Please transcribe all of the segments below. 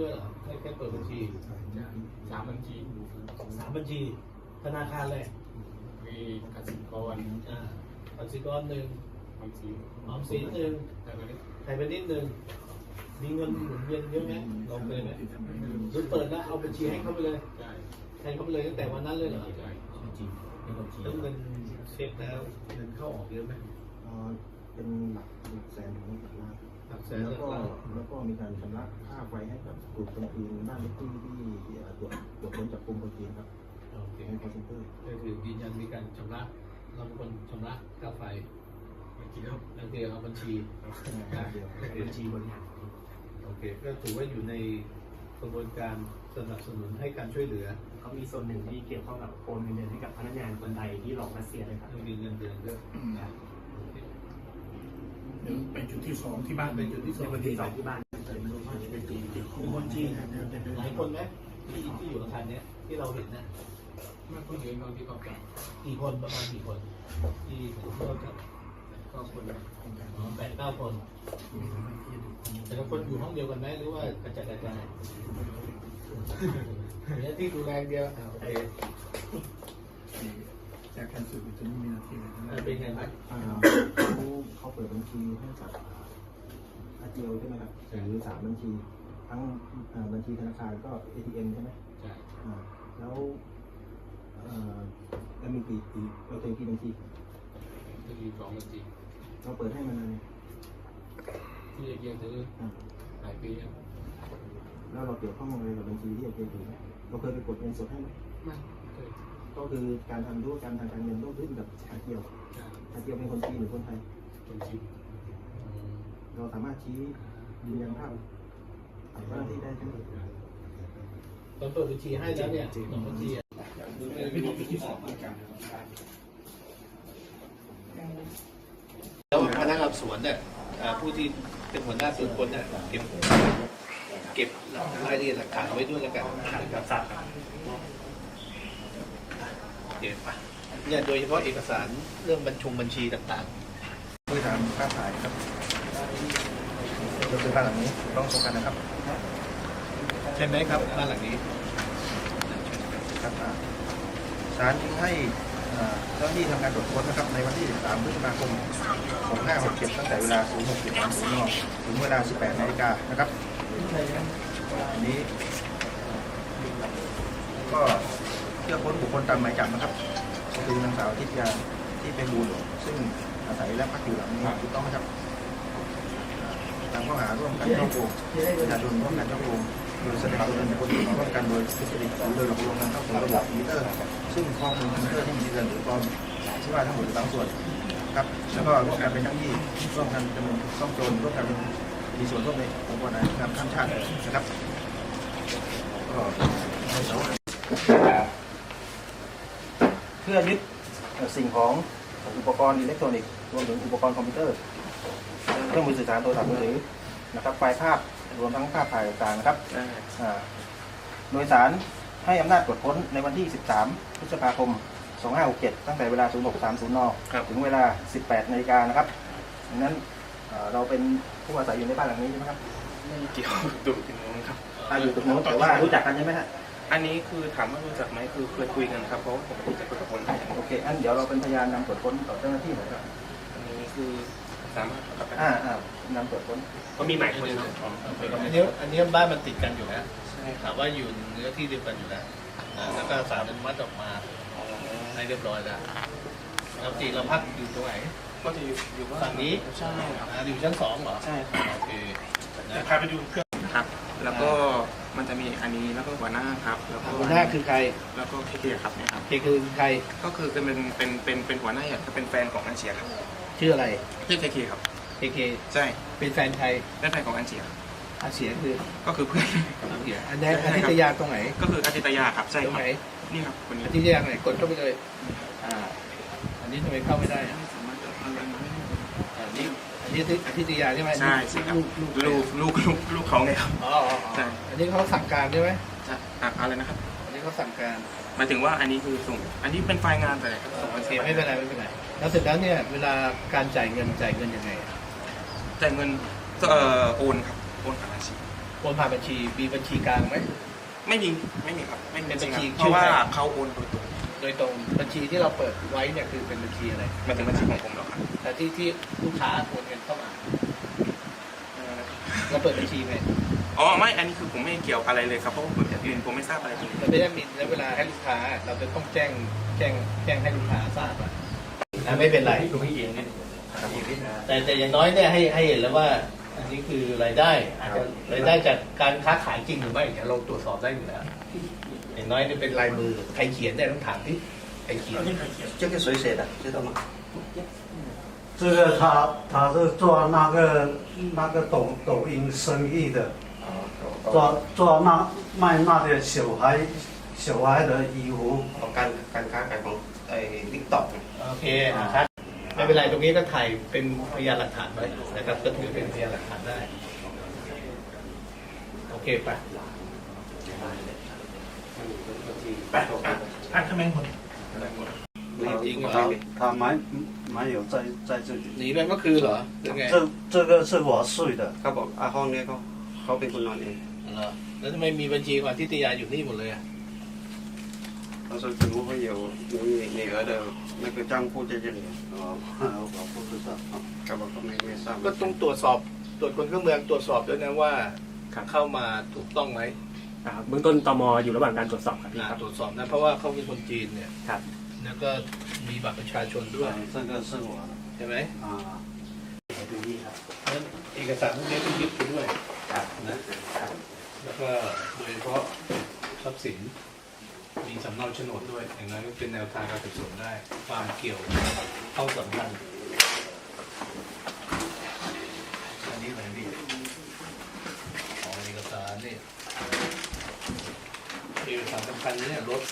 ด้วยเหรอให้แค่เปิดบัญชีสามบัญชีสามบัญชี ธนาคารเลยมีกสิกรอ่าบัญชีก้อนหนึ่งบัญชีออมสินหนึ่งไทยเป็นนิดหนึ่งมีเงินหมุนเวียนเยอะไหมลองเลยไหมหรือเปิดแล้วเอาบัญชีให้เขาไปเลยได้ให้เขาไปเลยตั้งแต่วันนั้นเลยเหรอได้บัญชีเป็นบัญชีแล้วเงินเช็คแล้วเงินเข้าออกเยอะไหมเอ่อเป็นหลักหลักแสนถึงหลักล้าน หลักแสนแล้วหลักก็ล้านแล้วก็มีการชำระค่าไฟให้กับกลุ่มคนจีนบ้านเล็กที่ที่เอ่อตรวจตรวจค้นจับกลุ่มคนจีนครับโอเคในคอร์เซ็นเตอร์ก็คือยืนยันมีการชำระเราเป็นคนชำระค่าไฟบัญชีครับนั่นคือเอาบัญชีเดียวบัญชีบริหารโอเค ก็ถือว่าอยู่ในกระบวนการสนับสนุนให้การช่วยเหลือ เขามีส่วนหนึ่งที่เกี่ยวข้องกับโอนเงินเดือนให้กับพนักงานคนไทยที่หลอกรัสเซียเลยครับมีเงินเดือนด้วยนะโอเคเดี๋ยวไปจุดที่สองที่บ้านเป็นจุดที่สองในวันที่สองที่บ้านเป็นคนจีนหลายคนไหมที่ที่อยู่อาคารเนี้ยที่เราเห็นนะเมื่อคนเห็นตอนที่เขาจับกี่คนประมาณกี่คนที่เราจะก็คนอ๋อแปดเก้าคนแต่ละคนอยู่ห้องเดียวกันไหมหรือว่ากระจายกระจายเนี่ยที่ดูแลเดียวอ่าโอเค จากการสืบจะไม่มีหนาทีเลยอ่าเป็นไงบ้างอ่าเขาเขาเปิดบัญชีให้กับอาเจียวใช่ไหมครับหรือสามบัญชี ทั้งอ่าบัญชีธนาคารก็ ATM ใช่ไหมใช่อ่าแล้วเอ่อแล้วมีกี่กี่เราเคยกี่บัญชีก็มีสองบัญชีเราเปิดให้มานานเนี่ยที่เกี่ยวซื้ออ่าหลายปีแล้วแล้วเราเกี่ยวข้องอะไรกับบัญชีที่เราเคยถือไหมเราเคยไปกดเงินสดให้ไหมไม่เคย ก็คือการทำธุรกรรมทางการเงินร่วมขึ้นกับอาเจียวใช่อาเจียวเป็นคนจีนหรือคนไทยบัญชีเราสามารถชี้ยืนยันภาพกับเจ้าหน้าที่ได้ใช่ไหมตอนเปิดบัญชีให้แล้วเนี่ยสองบัญชีอะไม่บอกจุดที่สองกันแล้วพนักงานสอบสวนเนี่ยเอ่อผู้ที่เป็นหัวหน้าสืบสวนเนี่ยเก็บเก็บรายละเอียดหลักฐานไว้ด้วยแล้วกันนะครับทราบครับ เดี๋ยวไปเนี่ยโดยเฉพาะเอกสารเรื่องบัญชงบัญชีต่างด้วยการค้าขายครับเราซื้อบ้านหลังนี้ต้องตรงกันนะครับๆใช่ไหมครับบ้านหลังนี้ครับอ่าศาลจึงให้อ่าเจ้าหน้าที่ทำการตรวจค้นนะครับในวันที่3พฤษภาคม 2567 ตั้งแต่เวลา 06.30 น ถึงเวลา 18 นาฬิกานะครับอันนี้ก็ เพื่อค้นบุคคลตามหมายจับนะครับก็คือนางสาวทิพยาที่เป็นบูลซึ่งอาศัยและพักอยู่หลังนี้ถูกต้องไหมครับตามข้อหาร่วมกันช่อโกงประชาชนร่วมกันช่อโกงโดยแสดงตนเป็นคนร่วมกันโดยทุจริตหรือโดยหลอกลวงนำเข้าสู่ระบบคอมพิวเตอร์ ซึ่งข้อมูลคอมพิวเตอร์ที่มีเงินหรือปลอมที่ว่าทั้งหมดบางส่วนครับแล้วก็ร่วมกันเป็นทั้งที่ร่วมกันจำนวนซ่องโจรร่วมกันมีส่วนร่วมในองค์กรนำข้ามชาตินะครับก็ให้เขาเพื่อยึดสิ่งของอุปกรณ์อิเล็กทรอนิกส์รวมถึงอุปกรณ์คอมพิวเตอร์ เครื่องมือสื่อสารโทรศัพท์มือถือนะครับไฟล์ภาพรวมทั้งภาพถ่ายต่างๆนะครับอ่าโดยสารให้อำนาจตรวจค้นในวันที่ 13 พฤษภาคม 2567 ตั้งแต่เวลา 0630นถึงเวลา 18 นาฬิกานะครับดังนั้นอ่าเราเป็นผู้อาศัยอยู่ในบ้านหลังนี้ใช่ไหมครับไม่เกี่ยวกับตัวกินน้องครับ อ่าอยู่ตรงโน้นแต่ว่ารู้จักกันใช่ไหมฮะ อันนี้คือถามว่ารู้จักไหมคือเคยคุยกันครับเพราะว่าผมรู้จักกับคนไทยโอเคอันเดี๋ยวเราเป็นพยานนำตรวจค้นต่อเจ้าหน้าที่หน่อยครับอันนี้คือสามารถกลับไปอ่าอ่านำตรวจค้นก็มีหมายคนเนาะอันนี้อันนี้บ้านมันติดกันอยู่แล้วใช่ถามว่าอยู่เนื้อที่เดียวกันอยู่แล้วอ่าแล้วก็สารอนุมัติออกมาให้เรียบร้อยแล้วแล้วจริงเราพักอยู่ตรงไหนก็จะอยู่อยู่ว่าฝั่งนี้ใช่ครับอ่าอยู่ชั้นสองเหรอใช่ครับโอเคนะพาไปดูเครื่องครับ แล้วก็มันจะมีอันนี้แล้วก็หัวหน้าครับ แล้วก็หัวหน้าคือใคร แล้วก็เคเคครับเนี่ยครับเคคือใครก็คือเป็นเป็นเป็นเป็นเป็นหัวหน้าใหญ่ก็เป็นแฟนของอันเชียครับชื่ออะไรชื่อเคเคครับเคเคใช่เป็นแฟนใครเป็นแฟนของอันเชียอาเสียคือก็คือเพื่อนอาเสียอันนี้อาทิตยาตรงไหน ก็คืออาทิตยาครับใช่ตรงครับไหนนี่ครับคนนี้อาทิตยาตรงไหนกดเข้าไปเลยอ่าอันนี้ทำไมเข้าไม่ได้อะสามารถจะเอาเงินมาให้อันนี้อันนี้อาทิตยาใช่ไหมใช่ใช่ครับลูกลูกลูกลูกลูกลูกเขาไงครับ อ๋ออ๋ออ๋อใช่ อันนี้เขาสั่งการใช่ไหมใช่อะอะไรนะครับอันนี้เขาสั่งการหมายถึงว่าอันนี้คือส่ง อันนี้เป็นไฟล์งานแต่ส่งโอมาเคเสียไม่เป็นไรไม่เป็นไรแล้วเสร็จแล้วเนี่ยเวลาการจ่ายเงินจ่ายเงินยังไงอะจ่ายเงินเอ่อโอนครับโอนผ่านบัญชีโโอนผ่านบัญชีมีบัญชีกลางไหม ไม่มีไม่มีครับไม่มีเป็นบัญชีจริงๆครับเพราะว่าชื่อใคร เขาโอนโดยตรง โดยตรงบัญชีที่เราเปิดไว้เนี่ยคือเป็นบัญชีอะไรมาถึงบัญชีของผมเหรอครับแต่ที่ที่ลูกค้าโอนเงินเข้ามาเราเปิดบัญชีไหมอ๋อไม่อันนี้คือผมไม่เกี่ยวอะไรเลยครับเพราะว่าผมแอดมินผมไม่ทราบอะไรเลยเราไม่ได้มีแล้วเวลาให้ลูกค้า เราจะต้องแจ้งแจ้งแจ้งให้ลูกค้าทราบอะอะไม่เป็นไรตัวไม่เองเนี่ยแต่แต่อย่างน้อยเนี่ยให้ให้เห็นแล้วว่า อันนี้คือรายได้อาจจะรายได้จากการค้าขายจริงหรือไม่เนี่ยเราตรวจสอบได้อยู่แล้ว อย่างน้อยเนี่ยเป็นลายมือใครเขียนเนี่ยต้องถามที่ใครเขียน 这个谁写的知道吗这个他他是做那个那个抖抖音生意的，做做那卖那些小孩小孩的衣服。 การการค้าขายของไอ้ทิกต็อก โอเคนะครับไม่เป็นไรตรงนี้ก็ถ่ายเป็นพยานหลักฐานไว้นะครับก็ถือเป็นพยานหลักฐานได้ โอเคไป ไปอ่ะอ่ะทำไมหมด จริงเหรอ 他他买买有在在这里， หนีไปเมื่อคืนเหรอหรือไง 这这个是我睡的， เขาบอกอาห้องเนี้ยเขาเขาเป็นคนนอนเอง เหรอแล้วทำไมมีบัญชีก่อนที่ติยาอยู่นี่หมดเลยอ่ะ 他说怎么会有你女儿的那个账户在这里哦，我不知道啊。 เขาบอกเขาไม่ไม่ทราบ ก็ต้องตรวจสอบตรวจคนเข้าเมืองตรวจสอบด้วยนะว่าเข้ามาถูกต้องไหม อ่าเบื้องต้นตมอยู่ระหว่างการตรวจสอบครับพี่ อ่า ครับ ตรวจสอบนะเพราะว่าเขาเป็นคนจีนเนี่ย ครับ แล้วก็มีบัตรประชาชนด้วย 这个是我的 ใช่ไหม 啊。 ดูนี่ครับ เพราะฉะนั้นเอกสารพวกนี้ต้องยึดไปด้วย ครับ นะแล้วก็โดยเฉพาะทรัพย์สิน มีสำเนาโฉนดด้วย อย่างนั้นก็เป็นแนวทางการสืบสวนได้ ความเกี่ยวเข้าสัมพันธ์ การสำคัญเนี่ยรถ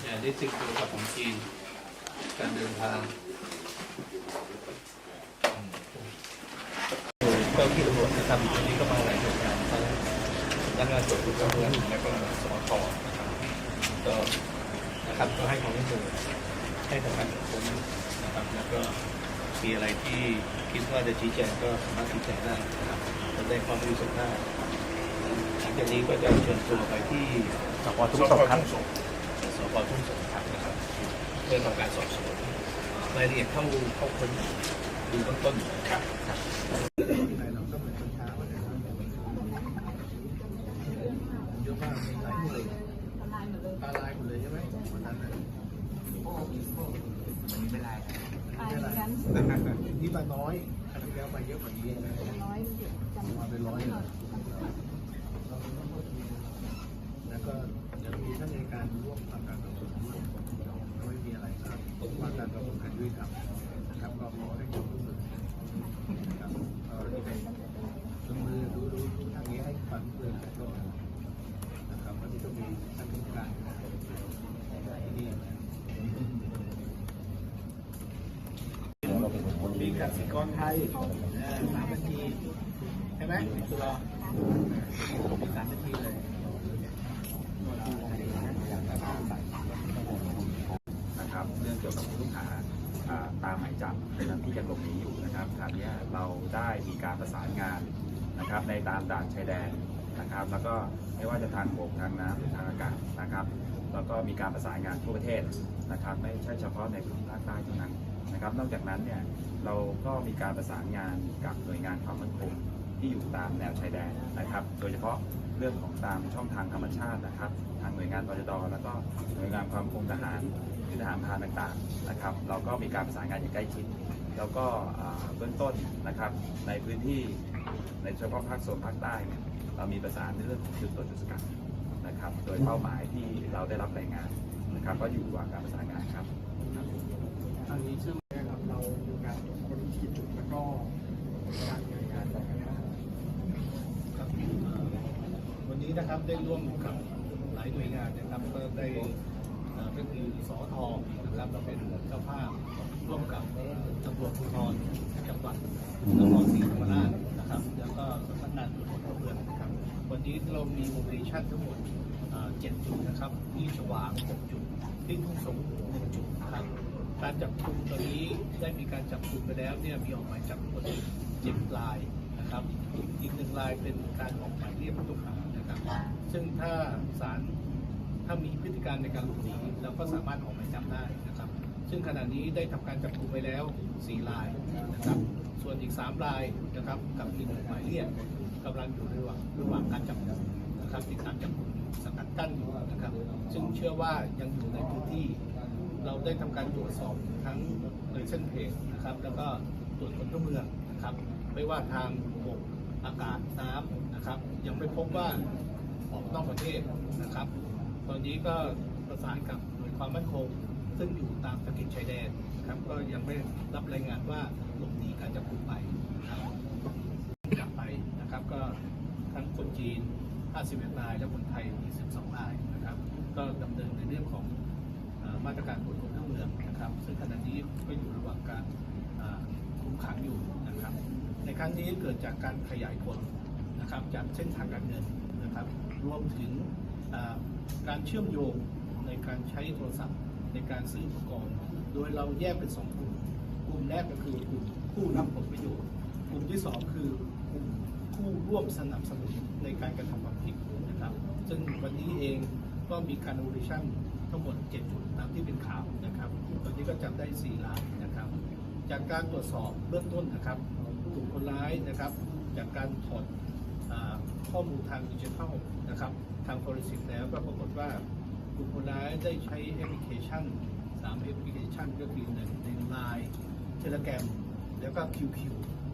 เนี่ยได้สิบตัวกับของจีน การเดินทางเจ้าที่ตำรวจนะครับวันนี้ก็มาหลายหน่วยงานทั้งพนักงานตรวจคนเข้าเมืองและก็สมทนะครับก็นะครับก็ให้ความร่วมมือให้ทำงานกับผมนะครับแล้วก็มีอะไรที่คิดว่าจะชี้แจงก็สามารถชี้แจงได้นะครับแสดงความบริสุทธิ์ได้ จากนี้ก็จะเชิญตัวไปที่สพทุ่งสงครับสพทุ่งสงครับนะครับเพื่อทำการสอบสวนรายละเอียดเข้าเข้าคนดูเบื้องต้นครับเยอะมากมีหลายหน่วยตาลายหมดเลยใช่ไหมวันนั้นน่ะนี่ไม่ได้นี่มาน้อยครั้งที่แล้วมาเยอะกว่านี้นะมาเป็นร้อยเลยแล้วก็เดี๋ยวมีท่านในการร่วมทำการสอบสวนด้วยไม่มีอะไรครับผมว่ากา รกระบวนการยุติธรรมนะครับก็ขอให้ความร่วมมือนะครับเอ่อที่เป็นร่วมมือดูดูดูทางนี้ให้ความร่วมมือกันก่อนะครับวันนี้ก็มีท่านผู้การที่นี่มีกสิกรไทยสามนาทีใช่ไหมตัวรอสามนาทีเลย นะครับเรื่องเกี่ยวกับผู้ต้องหาอ่าตามหมายจับนะครับที่ ยังหลบหนีอยู่นะครับครานี้เราได้มีการประสานงานนะครับในตามด่านชายแดนนะครับ แล้วก็ไม่ว่าจะทางบกทางน้ำหรือทางอากาศนะครับ แล้วก็มีการประสานงานทั่วประเทศนะครับ ไม่ใช่เฉพาะในพื้นที่ภาคใต้เท่านั้นนะครับ นอกจากนั้นเนี่ยเราก็มีการประสานงานกับหน่วยงานความมั่นคงที่อยู่ตามแนวชายแดนนะครับ โดยเฉพาะเรื่องของตามช่องทางธรรมชาตินะครับ ทางหน่วยงานตจดแล้วก็หน่วยงานความมั่นคงทหารหรือทหารพานต่างๆนะครับ เราก็มีการประสานงานอย่างใกล้ชิด แล้วก็เบื้องต้นนะครับในพื้นที่ในเฉพาะภาคโซนภาคใต้เนี่ยเรามีประสานในเรื่องของจุดตรวจจุดสกัดนะครับ โดยเป้าหมายที่เราได้รับรายงานนะครับ ก็อยู่ระหว่างการประสานงานครับอันนี้ซึ่งนะครับเรามีการคนที่จุดแล้วก็การดำเนินการแบบนี้ครับวันนี้นะครับได้ร่วมกับหลายหน่วยงานนะครับได้เอ่อ ก็คือสอทอนะครับเราเป็นเจ้าภาพร่วมกับตำรวจภูธรจังหวัดนครศรีธรรมราชนะครับ แล้วก็สำนักงานตำรวจเข้าเมืองนะครับ วันนี้เรามีโมเดลชั่นทั้งหมดเจ็ดจุดนะครับที่ฉวางหกจุดที่ทุ่งสงหนึ่งจุดครับการจับกลุ่มตอนนี้ได้มีการจับกลุ่มไปแล้วเนี่ยมีออกหมายจับคนเจ็ดรายนะครับ อีกหนึ่งรายเป็นการออกหมายเรียกผู้ต้องหานะครับ ซึ่งถ้าศาล ถ้ามีพฤติการในการหลบหนีเราก็สามารถออกหมายจับได้นะครับ ซึ่งขณะนี้ได้ทำการจับกลุ่มไปแล้ว 4 รายนะครับ ส่วนอีก 3 รายนะครับกับอีกหนึ่งหมายเรียกกำลังอยู่ระหว่างระหว่างการจับกลุ่มนะครับติดตามจับกลุ่มสกัดกั้นอยู่นะครับ ซึ่งเชื่อว่ายังอยู่ในพื้นที่ เราได้ทำการตรวจสอบทั้งโดยเส้นเพจนะครับ แล้วก็ตรวจคนเข้าเมืองนะครับ ไม่ว่าทางบกอากาศน้ำนะครับ ยังไม่พบว่าออกนอกประเทศนะครับ ตอนนี้ก็ประสานกับหน่วยความมั่นคง ซึ่งอยู่ตามตะเข็บชายแดนนะครับก็ยังไม่รับรายงานว่าหลบหนีการจับกุมไปนะครับจับไปนะครับก็ทั้งคนจีน 51รายและคนไทยอีก12รายนะครับ ก็ดำเนินในเรื่องของอมาตรการตรวจคนเข้าเมืองนะครับ ซึ่งขณะนี้ก็อยู่ระหว่างการคุมขังอยู่นะครับ ในครั้งนี้เกิดจากการขยายผลนะครับจากเส้นทางการเงินนะครับ รวมถึง การเชื่อมโยงในการใช้โทรศัพท์ ในการซื้ออุปกรณ์ โดยเราแยกเป็นสองกลุ่ม กลุ่มแรกก็คือกลุ่มผู้รับผลประโยชน์ กลุ่มที่สองคือกลุ่มผู้ร่วมสนับสนุนในการกระทำความผิดนะครับ ซึ่งวันนี้เองก็มีการ o อ a t i o n ทั้งหมด 7 จุดตามที่เป็นข่าวนะครับ ตอนนี้ก็จับได้ 4 รายนะครับ จากการตรวจสอบเบื้องต้นนะครับกลุ่มคนร้ายนะครับ จากการถอดข้อมูลทางดิจิทัลนะครับ ทางฟอร์ n ิกแล้วก็ปรากฏว่ากลุ่มคนร้ายได้ใช้แอปพลิเคชัน3แอปพลิเคชันก็คือหนึ่งในไลน์เทเลแกรมแล้วก็ QQ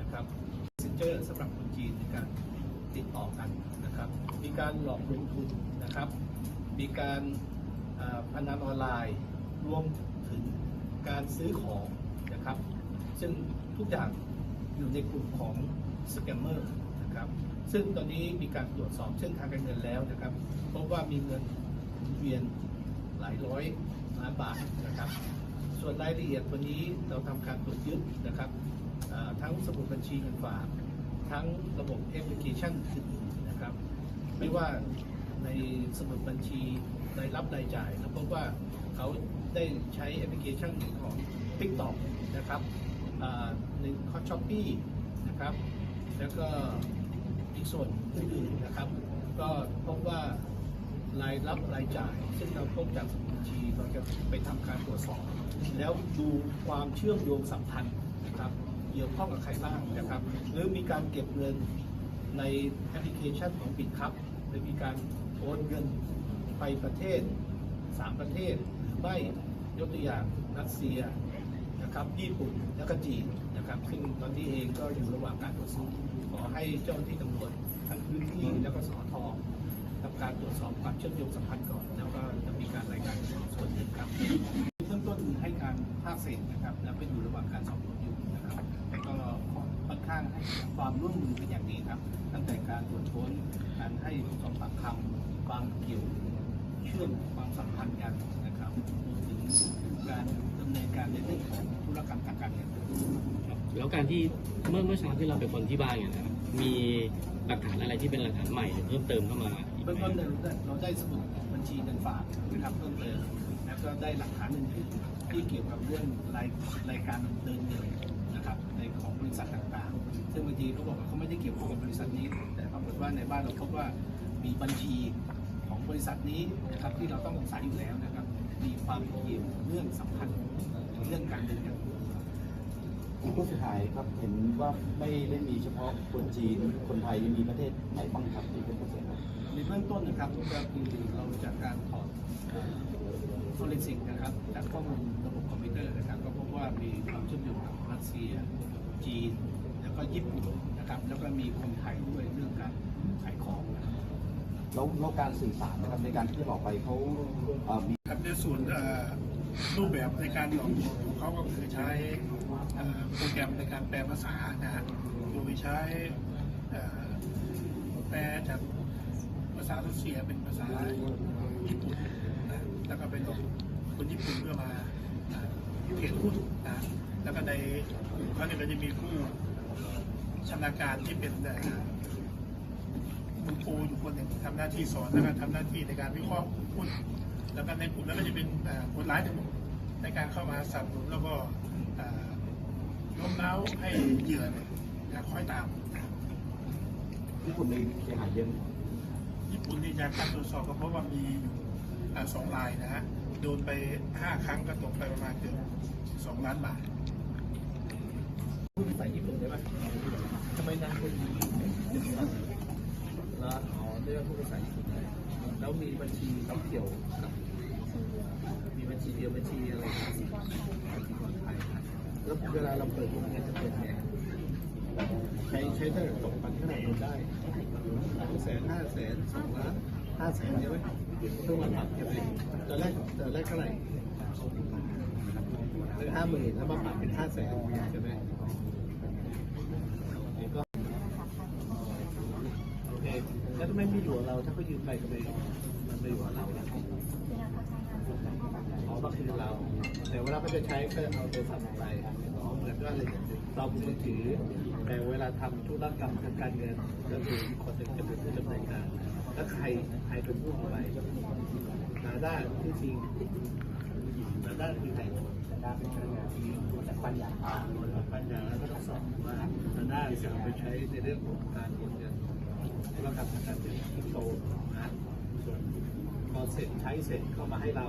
นะครับ Messenger สำหรับคนจีนในการติดต่อกันนะครับ มีการหลอกลงทุนนะครับ มีการพนันออนไลน์รวมถึงการซื้อของนะครับ ซึ่งทุกอย่างอยู่ในกลุ่มของสแกมเมอร์ นะครับ ซึ่งตอนนี้มีการตรวจสอบเส้นทางการเงินแล้วนะครับพบว่ามีเงินเวียนหลายร้อยล้านบาทนะครับ ส่วนรายละเอียดวันนี้เราทำการตรวจยึดนะครับทั้งสมุดบัญชีเงินฝากทั้งระบบแอปพลิเคชันอื่นๆนะครับ ไม่ว่าในสมุดบัญชีรายรับรายจ่ายเราพบว่าเขาได้ใช้แอปพลิเคชันของ TikTok นะครับอ่าในคอช้อปปี้นะครับ แล้วก็อีกส่วนอื่นๆนะครับ ก็พบว่ารายรับรายจ่าย ซึ่งเราพบจากสมุดบัญชีเราจะไปทำการตรวจสอบ แล้วดูความเชื่อมโยงสัมพันธ์นะครับเกี่ยวข้องกับใครบ้างนะครับ หรือมีการเก็บเงินในแอปพลิเคชันของบิตครับหรือมีการโอนเงินไปประเทศ 3 ประเทศหรือไม่ยกตัวอย่างรัสเซียนะครับญี่ปุ่นแล้วก็จีน นะครับซึ่งตอนนี้เองก็อยู่ระหว่างการตรวจสอบขอให้เจ้าหน้าที่ตำรวจทั้งพื้นที่แล้วก็สอททำการตรวจสอบความเชื่อมโยงสัมพันธ์ก่อน แล้วก็จะมีการรายงานส่วนหนึ่งครับเบื้องต้นให้การภาคเศษนะครับ และเป็นอยู่ระหว่างการสอบสวนอยู่นะครับแล้วก็ค่อนข้างให้ความร่วมมือเป็นอย่างดีครับ ตั้งแต่การตรวจค้นการให้สอบปากคำความเกี่ยวเชื่อมความสัมพันธ์กันนะครับรวมถึงการดำเนินการในเรื่องของธุรกรรมทางการเงิน แล้วการที่เมื่อเมื่อเช้าที่เราไปคนที่บ้านเนี่ยนะครับมีหลักฐานอะไรที่เป็นหลักฐานใหม่หรือเพิ่มเติมเข้ามาอีกเบื้องไหม ต้นเราได้เราได้สมุดบัญชีเงินฝากนะครับเพิ่มเติมแล้วก็ได้หลักฐานอื่นๆที่เกี่ยวกับเรื่องรายรายการเดินเงินนะครับในของบริษัทต่างๆ ซึ่งบางทีเขาบอกว่าเขาไม่ได้เกี่ยวข้องกับบริษัทนี้ แต่ปรากฏว่าในบ้านเราพบว่ามีบัญชีของบริษัทนี้นะครับที่เราต้องสงสัยอยู่แล้วนะครับมีความเกี่ยวเรื่องสำคัญเรื่องการเดินเงิน ผู้เสียหายครับเห็นว่าไม่ได้มีเฉพาะคนจีน คนไทยยังมีประเทศไหนบ้างครับที่เป็นผู้เสียหายในเบื้องต้นนะครับก็คือเราจากการถอดฟอเรนซิกนะครับจากข้อมูลระบบคอมพิวเตอร์นะครับก็พบว่ามีความเชื่อมโยงกับรัสเซีย จีน แล้วก็ญี่ปุ่นนะครับแล้วก็มีคนไทยด้วยเรื่องการขายของนะครับแล้วแล้วการสื่อสารนะครับในการที่บอกไปเขามีครับในส่วนอ่อ รูปแบบในการหลอกลวงของเขาก็คือใช้โปรแกรมในการแปลภาษานะฮะโดยใช้แปลจากภาษารัสเซียเป็นภาษาญี่ปุ่นนะแล้วก็เป็นคนญี่ปุ่นเพื่อมาเอ่อเทรดหุ้นนะแล้วก็ในกลุ่มเขาเนี่ยก็จะมีผู้ชำนาญการที่เป็นเอ่อคุณครูอยู่คนหนึ่งทำหน้าที่สอนแล้วก็ทำหน้าที่ในการวิเคราะห์หุ้น แล้วก็ในกลุ่มนั้นก็จะเป็นเอ่อคนร้ายทั้งหมดในการเข้ามาสนับสนุนแล้วก็เอ่อโน้มน้าวให้เหยื่อเนี่ยนะคอยตามนะครับญี่ปุ่นเองเสียหายเยอะไหมญี่ปุ่นนี่จากการตรวจสอบก็เพราะว่ามีอ่าสองรายนะฮะโดนไปห้าครั้งก็ตกไปประมาณเกือบสองล้านบาทพูดภาษาญี่ปุ่นได้ไหมทำไมนางคนนี้แล้วอ๋อได้พูดภาษาญี่ปุ่นได้ แล้วมีบัญชีรับเกี่ยวกับมีบัญชีเดียวบัญชีอะไรนะบัญชีคนไทยนะแล้วเวลาเราเปิดพวกนี้จะเปิดไงใช้ใช้ไหร่ตกปันเท่าไหร่ลงได้สองแสนห้าแสนสองล้านห้าแสนใช่ไหมเพิ่งมาปรับใช่ไหมตอนแรกตอนแรกเท่าไหร่ห้าหมื่นแล้วมาปรับเป็นห้าแสนใช่ไหม โอเค แล้ว ทำไมไม่อยู่กับเรา ถ้าเขายืมไปทำไมมันไม่อยู่กับเราล่ะอ๋อก็คือเรา แต่เวลาเขาจะใช้ก็เอาโทรศัพท์ไปอ๋อเหมือนว่าอะไราเงี้ยเรามือถือ แต่เวลาทำธุรกรรมทางการเงินก็คืออีกคนหนึ่งจะเป็นผู้ดำเนินการแล้วใครใครเป็นผู้เอาไปนาด้าที่จริงนาด้าคือใครได้เป็นพนักงานที่มาจากปัญญาปัญญาแล้วก็ต้องสอบว่านาด้าจะเอาไปใช้ในเรื่องของการเงิน ธุรกรรมทางการเงินคริปโตนะส่วนพอเสร็จใช้เสร็จเข้ามาให้เรา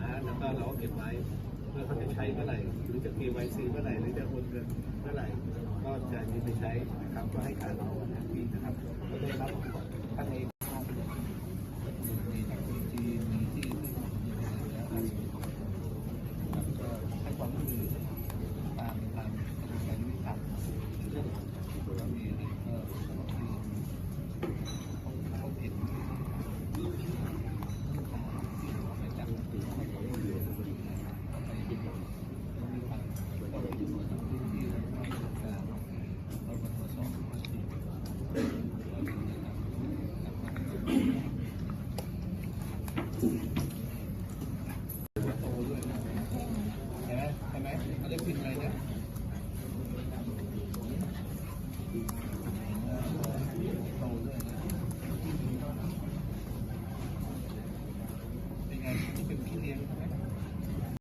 นะแล้วก็เราก็เก็บไว้เมื่อเขาจะใช้เมื่อไหร่หรือจะ KYC เมื่อไหร่หรือจะโอนเงินเมื่อไหร่ก็จะยืมไปใช้นะครับก็ให้การเราทันทีนะครับก็ได้รับท่านเอ